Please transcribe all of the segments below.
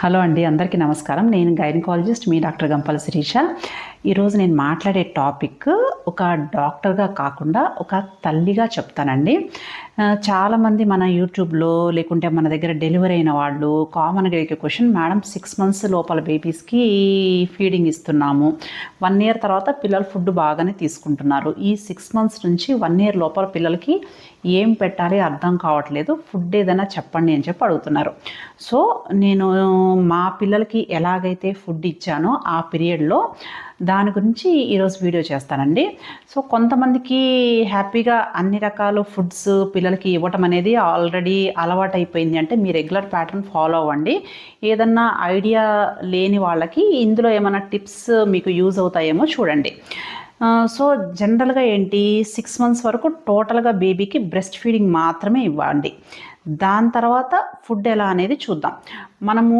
Hello అండి అందరికీ నమస్కారం. నేను గైనకాలజిస్ట్ మీ డాక్టర్ గంపల శిరీష. ఈరోజు నేను మాట్లాడే టాపిక్ ఒక డాక్టర్గా కాకుండా ఒక తల్లిగా చెప్తానండి. చాలామంది మన యూట్యూబ్లో లేకుంటే మన దగ్గర డెలివరీ అయిన వాళ్ళు కామన్గా అడిగే క్వశ్చన్ మేడం సిక్స్ మంత్స్ లోపల బేబీస్కి ఫీడింగ్ ఇస్తున్నాము. వన్ ఇయర్ తర్వాత పిల్లలు ఫుడ్ బాగానే తీసుకుంటున్నారు. ఈ సిక్స్ మంత్స్ నుంచి వన్ ఇయర్ లోపల పిల్లలకి ఏం పెట్టాలి అర్థం కావట్లేదు. ఫుడ్ ఏదైనా చెప్పండి అని చెప్పి అడుగుతున్నారు. సో నేను మా పిల్లలకి ఎలాగైతే ఫుడ్ ఇచ్చానో ఆ పీరియడ్లో దాని గురించి ఈరోజు వీడియో చేస్తానండి. సో కొంతమందికి హ్యాపీగా అన్ని రకాల ఫుడ్స్ పిల్లలకి ఇవ్వటం అనేది ఆల్రెడీ అలవాటు అయిపోయింది అంటే మీ రెగ్యులర్ ప్యాటర్న్ ఫాలో అవ్వండి. ఏదన్నా ఐడియా లేని వాళ్ళకి ఇందులో ఏమైనా టిప్స్ మీకు యూజ్ అవుతాయేమో చూడండి. సో జనరల్గా ఏంటి? సిక్స్ మంత్స్ వరకు టోటల్గా బేబీకి బ్రెస్ట్ ఫీడింగ్ మాత్రమే ఇవ్వండి. దాని తర్వాత ఫుడ్ ఎలా అనేది చూద్దాం. మనము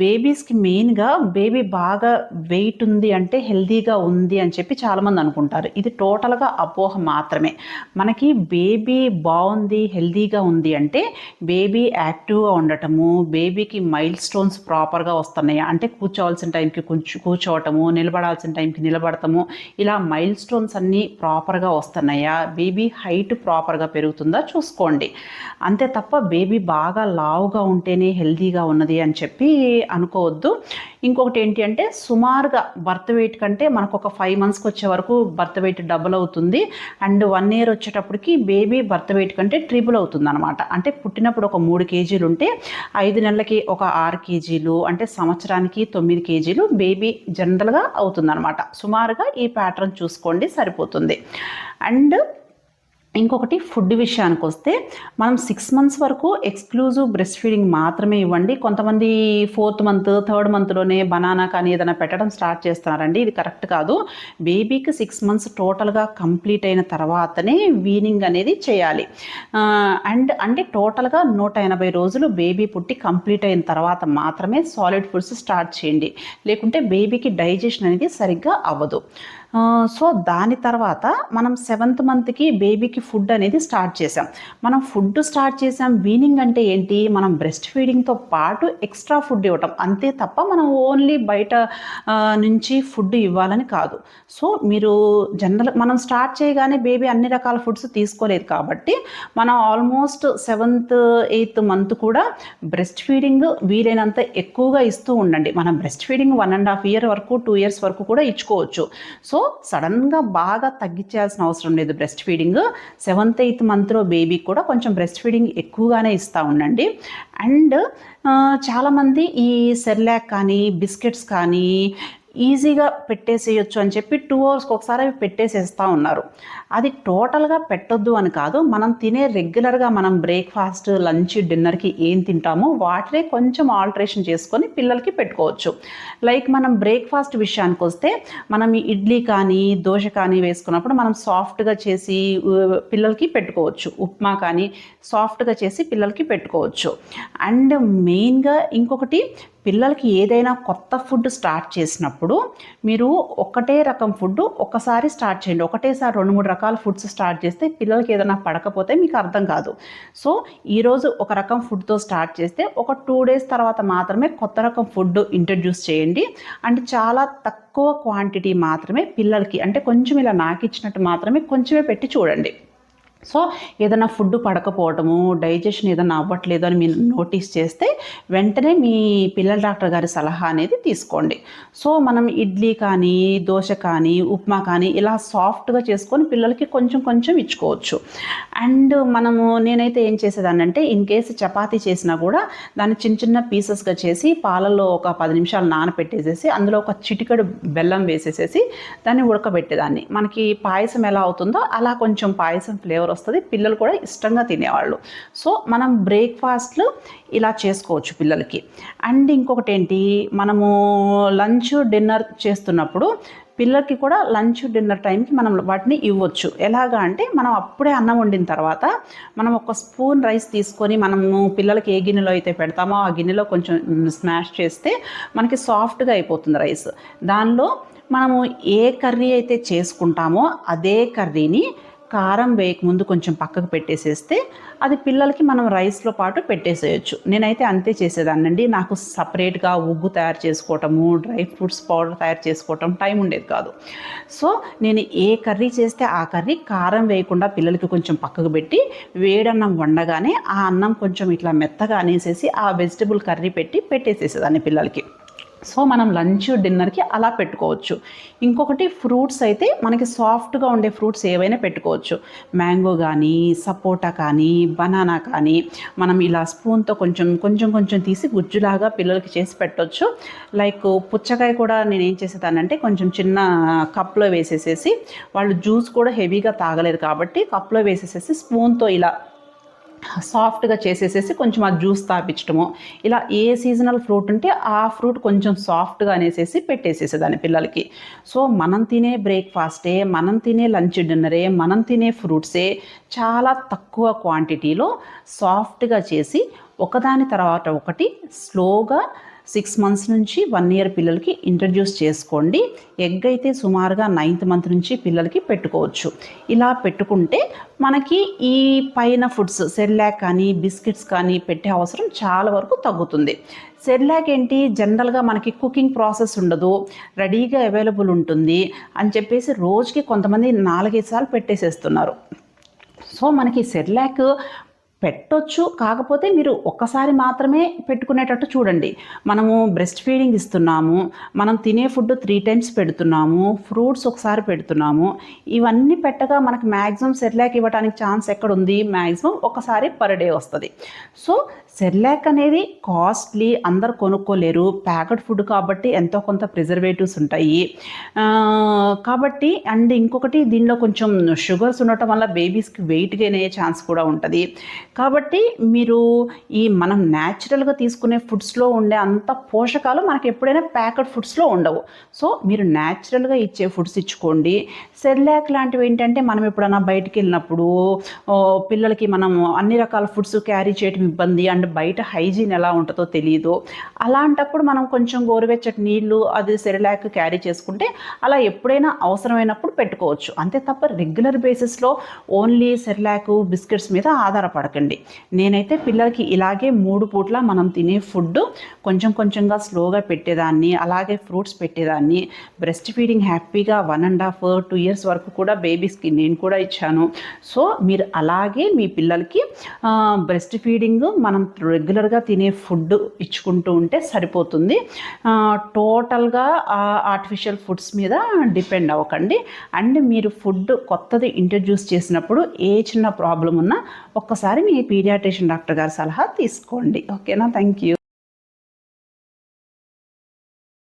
బేబీస్కి మెయిన్గా బేబీ బాగా వెయిట్ ఉంది అంటే హెల్తీగా ఉంది అని చెప్పి చాలామంది అనుకుంటారు. ఇది టోటల్గా అపోహ మాత్రమే. మనకి బేబీ బాగుంది హెల్తీగా ఉంది అంటే బేబీ యాక్టివ్గా ఉండటము బేబీకి మైల్ స్టోన్స్ ప్రాపర్గా వస్తున్నాయా అంటే కూర్చోవాల్సిన టైంకి కూర్చోవటము నిలబడాల్సిన టైంకి నిలబడటము ఇలా మైల్ స్టోన్స్ అన్నీ ప్రాపర్గా వస్తున్నాయా బేబీ హైట్ ప్రాపర్గా పెరుగుతుందా చూసుకోండి. అంతే తప్ప బేబీ బాగా లావుగా ఉంటేనే హెల్తీగా ఉన్నది అని చెప్పి అనుకోవద్దు. ఇంకొకటి ఏంటి అంటే సుమారుగా బర్త్ వెయిట్ కంటే మనకు ఒక ఫైవ్ మంత్స్కి వచ్చే వరకు బర్త్ వెయిట్ డబుల్ అవుతుంది. అండ్ వన్ ఇయర్ వచ్చేటప్పటికి బేబీ బర్త్ వెయిట్ కంటే ట్రిపుల్ అవుతుంది అనమాట అంటే పుట్టినప్పుడు ఒక మూడు కేజీలు ఉంటే ఐదు నెలలకి ఒక ఆరు కేజీలు అంటే సంవత్సరానికి తొమ్మిది కేజీలు బేబీ జనరల్గా అవుతుందన్నమాట. సుమారుగా ఈ ప్యాటర్న్ చూసుకోండి సరిపోతుంది. అండ్ ఇంకొకటి ఫుడ్ విషయానికి వస్తే మనం సిక్స్ మంత్స్ వరకు ఎక్స్క్లూజివ్ బ్రెస్ట్ ఫీడింగ్ మాత్రమే ఇవ్వండి. కొంతమంది ఫోర్త్ మంత్ థర్డ్ మంత్లోనే బనానా కానీ ఏదైనా పెట్టడం స్టార్ట్ చేస్తున్నారండి. ఇది కరెక్ట్ కాదు. బేబీకి సిక్స్ మంత్స్ టోటల్గా కంప్లీట్ అయిన తర్వాతనే వీనింగ్ అనేది చేయాలి. అండ్ అంటే టోటల్గా నూట ఎనభై రోజులు బేబీ పుట్టి కంప్లీట్ అయిన తర్వాత మాత్రమే సాలిడ్ ఫుడ్స్ స్టార్ట్ చేయండి. లేకుంటే బేబీకి డైజెషన్ అనేది సరిగ్గా అవ్వదు. సో దాని తర్వాత మనం సెవెంత్ మంత్కి బేబీకి ఫుడ్ అనేది స్టార్ట్ చేసాం మనం ఫుడ్ స్టార్ట్ చేసాం వీనింగ్ అంటే ఏంటి? మనం బ్రెస్ట్ ఫీడింగ్తో పాటు ఎక్స్ట్రా ఫుడ్ ఇవ్వటం. అంతే తప్ప మనం ఓన్లీ బయట నుంచి ఫుడ్ ఇవ్వాలని కాదు. సో మీరు జనరల్ మనం స్టార్ట్ చేయగానే బేబీ అన్ని రకాల ఫుడ్స్ తీసుకోలేదు కాబట్టి మనం ఆల్మోస్ట్ సెవెంత్ ఎయిత్ మంత్ కూడా బ్రెస్ట్ ఫీడింగ్ వీలైనంత ఎక్కువగా ఇస్తూ ఉండండి. మనం breast feeding one and half year వరకు టూ ఇయర్స్ వరకు కూడా ఇచ్చుకోవచ్చు. సో సో సడన్గా బాగా తగ్గించాల్సిన అవసరం లేదు బ్రెస్ట్ ఫీడింగ్ సెవెంత్ ఎయిత్ మంత్లో బేబీకి కూడా కొంచెం బ్రెస్ట్ ఫీడింగ్ ఎక్కువగానే ఇస్తూ ఉండండి. అండ్ చాలామంది ఈ సెర్లాక్ కానీ బిస్కెట్స్ కానీ ఈజీగా పెట్టేసేయచ్చు అని చెప్పి టూ అవర్స్కి ఒకసారి అవి పెట్టేసేస్తూ ఉన్నారు. అది టోటల్గా పెట్టొద్దు అని కాదు మనం తినే రెగ్యులర్గా మనం బ్రేక్ఫాస్ట్ లంచ్ డిన్నర్కి ఏం తింటామో వాటినే కొంచెం ఆల్టరేషన్ చేసుకొని పిల్లలకి పెట్టుకోవచ్చు. లైక్ మనం బ్రేక్ఫాస్ట్ విషయానికి వస్తే మనం ఇడ్లీ కానీ దోశ కానీ వేసుకున్నప్పుడు మనం సాఫ్ట్గా చేసి పిల్లలకి పెట్టుకోవచ్చు. ఉప్మా కానీ సాఫ్ట్గా చేసి పిల్లలకి పెట్టుకోవచ్చు. అండ్ మెయిన్గా ఇంకొకటి పిల్లలకి ఏదైనా కొత్త ఫుడ్ స్టార్ట్ చేసినప్పుడు మీరు ఒకటే రకం ఫుడ్ ఒకసారి స్టార్ట్ చేయండి. ఒకటేసారి రెండు మూడు రకాల ఫుడ్స్ స్టార్ట్ చేస్తే పిల్లలకి ఏదైనా పడకపోతే మీకు అర్థం కాదు. సో ఈరోజు ఒక రకం ఫుడ్తో స్టార్ట్ చేస్తే ఒక టూ డేస్ తర్వాత మాత్రమే కొత్త రకం ఫుడ్ ఇంట్రడ్యూస్ చేయండి. అంటే చాలా తక్కువ క్వాంటిటీ మాత్రమే పిల్లలకి అంటే కొంచెం ఇలా నాకు ఇచ్చినట్టు మాత్రమే కొంచెమే పెట్టి చూడండి. సో ఏదైనా ఫుడ్ పడకపోవటము డైజెషన్ ఏదైనా అవ్వట్లేదు అని మీరు నోటీస్ చేస్తే వెంటనే మీ పిల్లల డాక్టర్ గారి సలహా అనేది తీసుకోండి. సో మనం ఇడ్లీ కానీ దోశ కానీ ఉప్మా కానీ ఇలా సాఫ్ట్గా చేసుకొని పిల్లలకి కొంచెం కొంచెం ఇచ్చుకోవచ్చు. అండ్ మనము నేనైతే ఏం చేసేదాన్నంటే ఇన్ కేసు చపాతీ చేసినా కూడా దాన్ని చిన్న చిన్న పీసెస్గా చేసి పాలల్లో ఒక పది నిమిషాలు నానపెట్టేసేసి అందులో ఒక చిటికెడు బెల్లం వేసేసేసి దాన్ని ఉడకబెట్టేదాన్ని. మనకి పాయసం ఎలా అవుతుందో అలా కొంచెం పాయసం ఫ్లేవర్ వస్తుంది. పిల్లలు కూడా ఇష్టంగా తినేవాళ్ళు. సో మనం బ్రేక్ఫాస్ట్లు ఇలా చేసుకోవచ్చు పిల్లలకి. అండ్ ఇంకొకటి ఏంటి మనము లంచ్ డిన్నర్ చేస్తున్నప్పుడు పిల్లలకి కూడా లంచ్ డిన్నర్ టైంకి మనం వాటిని ఇవ్వచ్చు. ఎలాగా అంటే మనం అప్పుడే అన్నం వండిన తర్వాత మనం ఒక స్పూన్ రైస్ తీసుకొని మనము పిల్లలకి ఏ గిన్నెలో అయితే పెడతామో ఆ గిన్నెలో కొంచెం స్మాష్ చేస్తే మనకి సాఫ్ట్గా అయిపోతుంది రైస్. దానిలో మనము ఏ కర్రీ అయితే చేసుకుంటామో అదే కర్రీని కారం వేయకముందు కొంచెం పక్కకు పెట్టేసేస్తే అది పిల్లలకి మనం రైస్లో పాటు పెట్టేసేయచ్చు. నేనైతే అంతే చేసేదాన్నండి. నాకు సపరేట్గా ఉగ్గు తయారు చేసుకోవటము డ్రై ఫ్రూట్స్ పౌడర్ తయారు చేసుకోవటం టైం ఉండేది కాదు. సో నేను ఏ కర్రీ చేస్తే ఆ కర్రీ కారం వేయకుండా పిల్లలకి కొంచెం పక్కకు పెట్టి వేడన్నం వండగానే ఆ అన్నం కొంచెం ఇట్లా మెత్తగా అనేసేసి ఆ వెజిటబుల్ కర్రీ పెట్టి పెట్టేసేసేదాన్ని పిల్లలకి. సో మనం లంచ్ డిన్నర్కి అలా పెట్టుకోవచ్చు. ఇంకొకటి ఫ్రూట్స్ అయితే మనకి సాఫ్ట్గా ఉండే ఫ్రూట్స్ ఏవైనా పెట్టుకోవచ్చు. మ్యాంగో కానీ సపోటా కానీ బనానా కానీ మనం ఇలా స్పూన్తో కొంచెం కొంచెం కొంచెం తీసి గుజ్జులాగా పిల్లలకి చేసి పెట్టవచ్చు లైక్ పుచ్చకాయ కూడా నేను ఏం చేసేదానంటే కొంచెం చిన్న కప్లో వేసేసేసి వాళ్ళు జ్యూస్ కూడా హెవీగా తాగలేరు కాబట్టి కప్లో వేసేసేసి స్పూన్తో ఇలా సాఫ్ట్గా చేసేసేసి కొంచెం ఆ జ్యూస్ తాపించడము. ఇలా ఏ సీజనల్ ఫ్రూట్ ఉంటే ఆ ఫ్రూట్ కొంచెం సాఫ్ట్గా అనేసేసి పెట్టేసేసేదాన్ని పిల్లలకి. సో మనం తినే బ్రేక్ఫాస్టే మనం తినే లంచ్ డిన్నరే మనం తినే ఫ్రూట్సే చాలా తక్కువ క్వాంటిటీలో సాఫ్ట్గా చేసి ఒకదాని తర్వాత ఒకటి స్లోగా సిక్స్ మంత్స్ నుంచి వన్ ఇయర్ పిల్లలకి ఇంట్రడ్యూస్ చేసుకోండి. ఎగ్ అయితే సుమారుగా నైన్త్ మంత్ నుంచి పిల్లలకి పెట్టుకోవచ్చు. ఇలా పెట్టుకుంటే మనకి ఈ పైన ఫుడ్స్ సెర్లాక్ కానీ బిస్కెట్స్ కానీ పెట్టే అవసరం చాలా వరకు తగ్గుతుంది. సెర్లాక్ ఏంటి? జనరల్గా మనకి కుకింగ్ ప్రాసెస్ ఉండదు. రెడీగా అవైలబుల్ ఉంటుంది అని చెప్పేసి రోజుకి కొంతమంది నాలుగైదు సార్లు పెట్టేసేస్తున్నారు. సో మనకి సెర్లాక్ పెట్టొచ్చు. కాకపోతే మీరు ఒక్కసారి మాత్రమే పెట్టుకునేటట్టు చూడండి. మనము బ్రెస్ట్ ఫీడింగ్ ఇస్తున్నాము. మనం తినే ఫుడ్ త్రీ టైమ్స్ పెడుతున్నాము. ఫ్రూట్స్ ఒకసారి పెడుతున్నాము. ఇవన్నీ పెట్టగా మనకి మ్యాక్సిమం సెర్లాక్ ఇవ్వడానికి ఛాన్స్ ఎక్కడ ఉంది మ్యాక్సిమం ఒకసారి పర్ డే వస్తుంది. సో సెర్లాక్ అనేది కాస్ట్లీ అందరు కొనుక్కోలేరు. ప్యాకెట్ ఫుడ్ కాబట్టి ఎంతో కొంత ప్రిజర్వేటివ్స్ ఉంటాయి. కాబట్టి అండ్ ఇంకొకటి దీనిలో కొంచెం షుగర్స్ ఉండటం వల్ల బేబీస్కి వెయిట్ గెయిన్ అయ్యే ఛాన్స్ కూడా ఉంటుంది. కాబట్టి మీరు ఈ మనం న్యాచురల్గా తీసుకునే ఫుడ్స్లో ఉండే అంత పోషకాలు మనకి ఎప్పుడైనా ప్యాకెట్ ఫుడ్స్లో ఉండవు. సో మీరు న్యాచురల్గా ఇచ్చే ఫుడ్స్ ఇచ్చుకోండి. సెర్లాక్ లాంటివి ఏంటంటే మనం ఎప్పుడైనా బయటికి వెళ్ళినప్పుడు పిల్లలకి మనం అన్ని రకాల ఫుడ్స్ క్యారీ చేయడం ఇబ్బంది. అండ్ బయట హైజీన్ ఎలా ఉంటుందో తెలియదు అలాంటప్పుడు మనం కొంచెం గోరువెచ్చటి నీళ్ళు అది సెరిలాక్ క్యారీ చేసుకుంటే అలా ఎప్పుడైనా అవసరమైనప్పుడు పెట్టుకోవచ్చు. అంతే తప్ప రెగ్యులర్ బేసిస్లో ఓన్లీ సెరిలాక్ బిస్కెట్స్ మీద ఆధారపడకండి. నేనైతే పిల్లలకి ఇలాగే మూడు పూట్ల మనం తినే ఫుడ్ కొంచెం కొంచెంగా స్లోగా పెట్టేదాన్ని అలాగే ఫ్రూట్స్ పెట్టేదాన్ని. బ్రెస్ట్ ఫీడింగ్ హ్యాపీగా one and half two years వరకు కూడా బేబీస్కి నేను కూడా ఇచ్చాను. సో మీరు అలాగే మీ పిల్లలకి బ్రెస్ట్ ఫీడింగ్ మనం రెగ్యులర్గా తినే ఫుడ్ ఇచ్చుకుంటూ ఉంటే సరిపోతుంది. టోటల్గా ఆర్టిఫిషియల్ ఫుడ్స్ మీద డిపెండ్ అవ్వకండి. అండ్ మీరు ఫుడ్ కొత్తది ఇంట్రడ్యూస్ చేసినప్పుడు ఏ చిన్న ప్రాబ్లం ఉన్నా ఒక్కసారి మీ పీడియాట్రిషియన్ డాక్టర్ గారి సలహా తీసుకోండి. ఓకేనా? Thank you